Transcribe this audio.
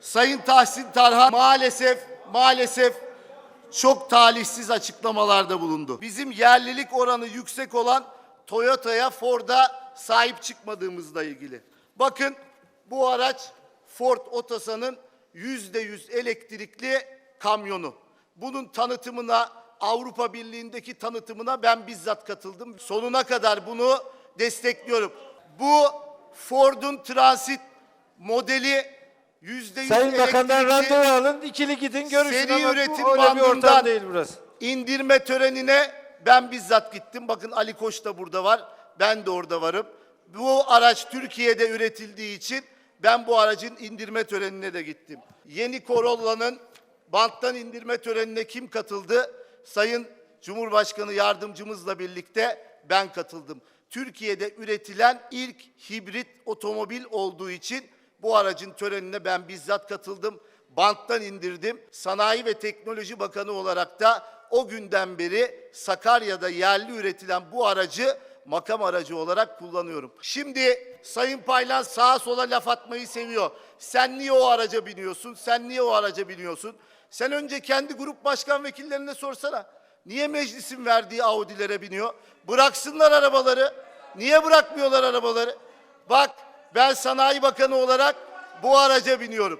Sayın Tahsin Tarhan maalesef maalesef çok talihsiz açıklamalarda bulundu. Bizim yerlilik oranı yüksek olan Toyota'ya Ford'a sahip çıkmadığımızla ilgili. Bakın bu araç Ford Otosan'ın yüzde yüz elektrikli kamyonu. Bunun tanıtımına Avrupa Birliği'ndeki tanıtımına ben bizzat katıldım. Sonuna kadar bunu destekliyorum. Bu Ford'un transit modeli yüzde yüz Sayın Bakan'dan elektrikli- randevu alın, ikili gidin görüşün Seri ama üretim bu öyle bir ortam bandından değil burası. indirme törenine ben bizzat gittim. Bakın Ali Koç da burada var. Ben de orada varım. Bu araç Türkiye'de üretildiği için ben bu aracın indirme törenine de gittim. Yeni Corolla'nın banttan indirme törenine kim katıldı? Sayın Cumhurbaşkanı yardımcımızla birlikte ben katıldım. Türkiye'de üretilen ilk hibrit otomobil olduğu için bu aracın törenine ben bizzat katıldım. Banttan indirdim. Sanayi ve Teknoloji Bakanı olarak da o günden beri Sakarya'da yerli üretilen bu aracı makam aracı olarak kullanıyorum. Şimdi Sayın Paylan sağa sola laf atmayı seviyor. Sen niye o araca biniyorsun? Sen niye o araca biniyorsun? Sen önce kendi grup başkan vekillerine sorsana. Niye meclisin verdiği Audi'lere biniyor? Bıraksınlar arabaları. Niye bırakmıyorlar arabaları? Bak ben Sanayi Bakanı olarak bu araca biniyorum.